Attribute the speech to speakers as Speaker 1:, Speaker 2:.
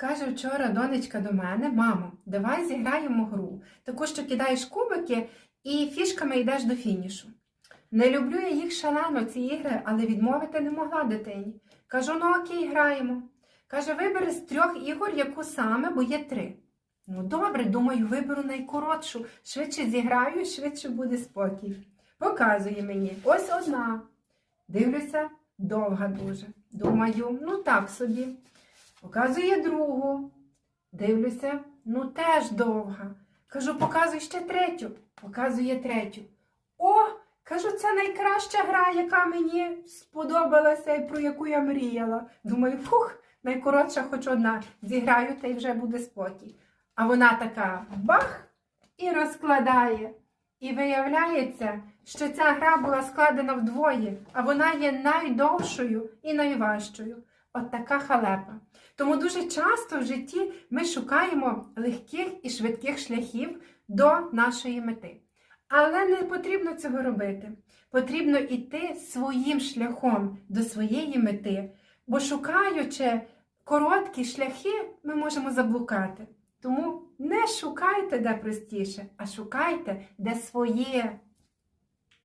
Speaker 1: Каже вчора донечка до мене: мамо, давай зіграємо гру. Таку, що кидаєш кубики і фішками йдеш до фінішу. Не люблю я їх шалено, ці ігри, але відмовити не могла дитині. Кажу, ну окей, граємо. Каже, вибери з трьох ігор, яку саме, бо є три. Ну добре, думаю, виберу найкоротшу. Швидше зіграю, швидше буде спокій. Показує мені. Ось одна. Дивлюся, довга дуже. Думаю, ну так собі. Показує другу. Дивлюся, ну теж довга. Кажу, показуй ще третю. Показує третю. О, кажу, це найкраща гра, яка мені сподобалася і про яку я мріяла. Думаю, фух, найкоротша хоч одна. Зіграю та й вже буде спокій. А вона така бах і розкладає. І виявляється, що ця гра була складена вдвоє, а вона є найдовшою і найважчою. От така халепа. Тому дуже часто в житті ми шукаємо легких і швидких шляхів до нашої мети. Але не потрібно цього робити. Потрібно йти своїм шляхом до своєї мети, бо шукаючи короткі шляхи, ми можемо заблукати. Тому не шукайте де простіше, а шукайте де своє